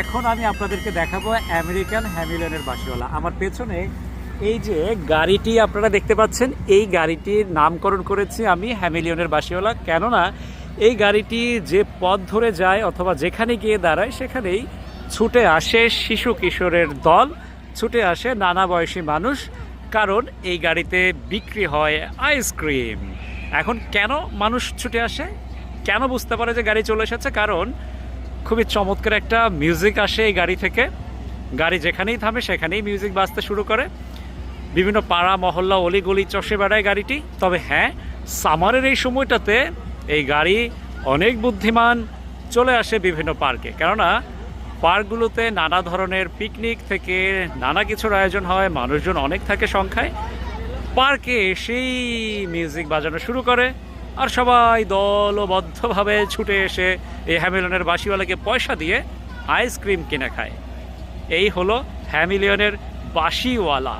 এখন আমি আপনাদেরকে দেখাবো আমেরিকান হ্যামিলনের বাসিওয়ালা। আমার পেছনে এই যে গাড়িটি আপনারা দেখতে পাচ্ছেন, এই গাড়িটির নামকরণ করেছি আমি হ্যামিলিয়নের বাসিওয়ালা। কেননা এই গাড়িটি যে পথ ধরে যায় অথবা যেখানে গিয়ে দাঁড়ায়, সেখানেই ছুটে আসে শিশু কিশোরের দল, ছুটে আসে নানা বয়সী মানুষ, কারণ এই গাড়িতে বিক্রি হয় আইসক্রিম এখন কেন মানুষ ছুটে আসে? কেন বুঝতে পারে যে গাড়ি চলে এসেছে? কারণ খুবই চমৎকার একটা মিউজিক আসে এই গাড়ি থেকে। গাড়ি যেখানেই থামে সেখানেই মিউজিক বাজতে শুরু করে। বিভিন্ন পাড়া, মহল্লা, অলিগলি চষে বেড়ায় গাড়িটি। তবে হ্যাঁ সামারের এই সময়টাতে এই গাড়ি অনেক বুদ্ধিমান চলে আসে বিভিন্ন পার্কে। কেননা, পার্কগুলোতে নানা ধরনের পিকনিক থেকে নানা কিছুর আয়োজন হয়, মানুষজন অনেক থাকে সংখ্যায়। পার্কে সেই মিউজিক বাজানো শুরু করে। আর সবাই দলবদ্ধভাবে ছুটে এসে এই হ্যামিলিয়নের বাসিওয়ালাকে পয়সা দিয়ে আইসক্রিম কিনে খায়। এই হলো হ্যামিলিয়নের বাসিওয়ালা